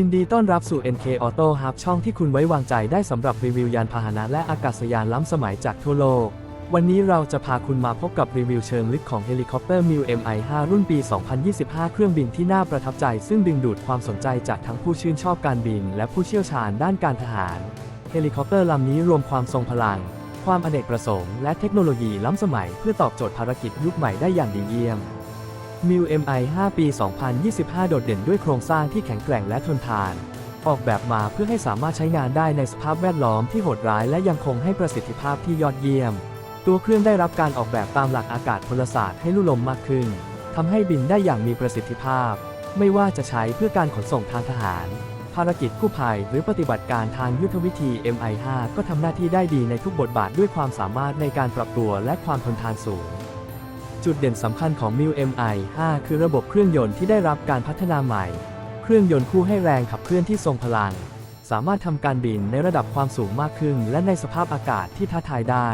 ยินดีต้อนรับสู่ NK Auto Hub ช่องที่คุณไว้วางใจได้สำหรับรีวิวยานพาหนะและอากาศยานล้ำสมัยจากทั่วโลก วันนี้เราจะพาคุณมาพบกับรีวิวเชิงลึกของเฮลิคอปเตอร์ m ิว MI5 รุ่นปี 2025 เครื่องบินที่น่าประทับใจ ซึ่งดึงดูดความสนใจจากทั้งผู้ชื่นชอบการบิน และผู้เชี่ยวชาญด้านการทหาร เฮลิคอปเตอร์ลำนี้รวมความทรงพลัง ความอเนกประสงค์ และเทคโนโลยีล้ำสมัย เพื่อตอบโจทย์ภารกิจยุคใหม่ได้อย่างดีเยี่ยม m ิว MI 5 ปี 2025 โดดเด่นด้วยโครงสร้างที่แข็งแกร่งและทนทาน ออกแบบมาเพื่อให้สามารถใช้งานได้ในสภาพแวดล้อมที่โหดร้ายและยังคงให้ประสิทธิภาพที่ยอดเยี่ยม ตัวเครื่องได้รับการออกแบบตามหลักอากาศพลศาสตร์ให้ลู่ลมมากขึ้นทำให้บินได้อย่างมีประสิทธิภาพ ไม่ว่าจะใช้เพื่อการขนส่งทางทหาร ภารกิจกู้ภัย หรือปฏิบัติการทางยุทธวิธี MI5 ก็ทำหน้าที่ได้ดีในทุกบทบาทด้วยความสามารถในการปรับตัวและความทนทานสูง จุดเด่นสำคัญของ m ิว MI5 คือระบบเครื่องยนต์ที่ได้รับการพัฒนาใหม่ เครื่องยนต์คู่ให้แรงขับเคลื่อนที่ทรงพลัง สามารถทำการบินในระดับความสูงมากขึ้น และในสภาพอากาศที่ท้าทายได้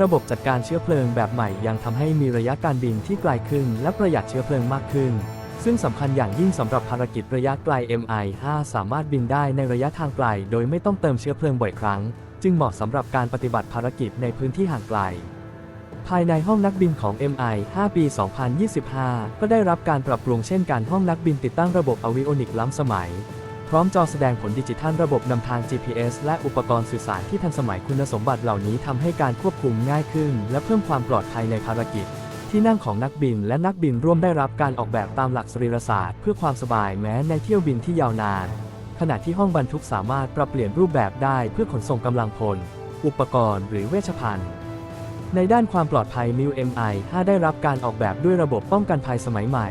ระบบจัดการเชื้อเพลิงแบบใหม่ยังทำให้มีระยะการบินที่ไกลขึ้น และประหยัดเชื้อเพลิงมากขึ้น ซึ่งสำคัญอย่างยิ่งสำหรับภารกิจระยะไกล MI5 สามารถบินได้ในระยะทางไกล โดยไม่ต้องเติมเชื้อเพลิงบ่อยครั้ง จึงเหมาะสำหรับการปฏิบัติภารกิจในพื้นที่ห่างไกล ภายในห้องนักบินของ MI 5 ปี 2025 ก็ได้รับการปรับปรุงเช่นการห้องนักบินติดตั้งระบบอวิโอนิกล้ำสมัย พร้อมจอแสดงผลดิจิทัลระบบนำทาง GPS และอุปกรณ์สื่อสารที่ทันสมัยคุณสมบัติเหล่านี้ทำให้การควบคุมง่ายขึ้น และเพิ่มความปลอดภัยในภารกิจ ที่นั่งของนักบินและนักบินร่วมได้รับการออกแบบตามหลักสรีรศาสตร์เพื่อความสบายแม้ในเที่ยวบินที่ยาวนาน ขณะที่ห้องบรรทุกสามารถปรับเปลี่ยนรูปแบบได้เพื่อขนส่งกำลังพล อุปกรณ์ หรือเวชภัณฑ์ ในด้านความปลอดภัย m ิว MI 5ได้รับการออกแบบด้วยระบบป้องกันภัยสมัยใหม่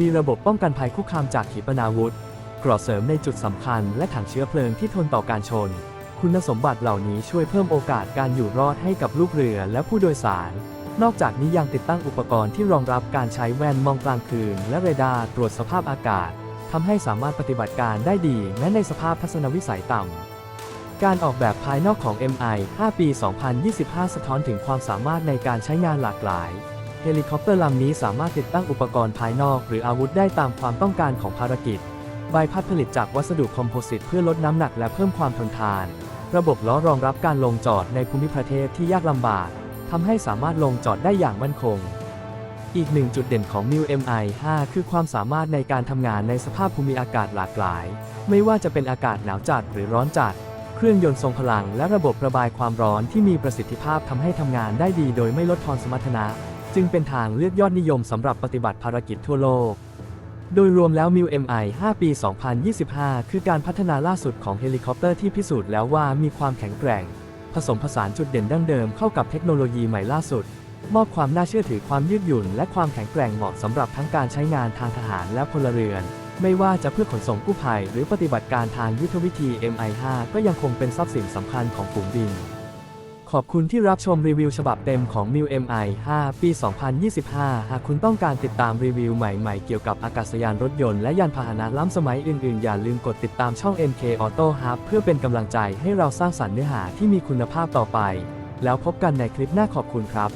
มีระบบป้องกันภัยคุกคามจากขีปนาวุธกรอเสริมในจุดสำคัญ และถังเชื้อเพลิงที่ทนต่อการชน คุณสมบัติเหล่านี้ช่วยเพิ่มโอกาสการอยู่รอดให้กับลูกเรือและผู้โดยสาร นอกจากนี้ยังติดตั้งอุปกรณ์ที่รองรับการใช้แว่นมองกลางคืน และเรดาร์ตรวจสภาพอากาศทำให้สามารถปฏิบัติการได้ดีแม้ในสภาพทัศนวิสัยต่ำ การออกแบบภายนอกของ MI 5 ปี 2025 สะท้อนถึงความสามารถในการใช้งานหลากหลาย เฮลิคอปเตอร์ลำนี้สามารถติดตั้งอุปกรณ์ภายนอกหรืออาวุธได้ตามความต้องการของภารกิจ ใบพัดผลิตจากวัสดุคอมโพสิตเพื่อลดน้ำหนักและเพิ่มความทนทาน ระบบล้อรองรับการลงจอดในภูมิประเทศที่ยากลำบากทำให้สามารถลงจอดได้อย่างมั่นคง อีกหนึ่งจุดเด่นของ m ิว MI 5 คือความสามารถในการทำงานในสภาพภูมิอากาศหลากหลาย ไม่ว่าจะเป็นอากาศหนาวจัดหรือร้อนจัด เครื่องยนต์ทรงพลังและระบบระบายความร้อนที่มีประสิทธิภาพทำให้ทำงานได้ดีโดยไม่ลดทอนสมรรถนะ จึงเป็นทางเลือกยอดนิยมสำหรับปฏิบัติภารกิจทั่วโลก โดยรวมแล้ว m ิว MI 5 ปี 2025 คือการพัฒนาล่าสุดของเฮลิคอปเตอร์ที่พิสูจน์แล้วว่ามีความแข็งแกร่ง ผสมผสานจุดเด่นดั้งเดิมเข้ากับเทคโนโลยีใหม่ล่าสุด มอบความน่าเชื่อถือความยืดหยุ่น และความแข็งแกร่งเหมาะสำหรับทั้งการใช้งานทางทหารและพลเรือน ไม่ว่าจะเพื่อขนส่งกู้ภัยหรือปฏิบัติการทางยุทธวิธี MI5 ก็ยังคงเป็นทรัพย์สินสำคัญของฝูงบิน ขอบคุณที่รับชมรีวิวฉบับเต็มของ m ิว MI5 ปี 2025 หากคุณต้องการติดตามรีวิวใหม่ๆ เกี่ยวกับอากาศยานรถยนต์และยานพาหนะล้ำสมัยอื่นๆ อย่าลืมกดติดตามช่อง NK Auto Hub เพื่อเป็นกำลังใจให้เราสร้างสรรค์เนื้อหาที่มีคุณภาพต่อไป แล้วพบกันในคลิปหน้าขอบคุณครับ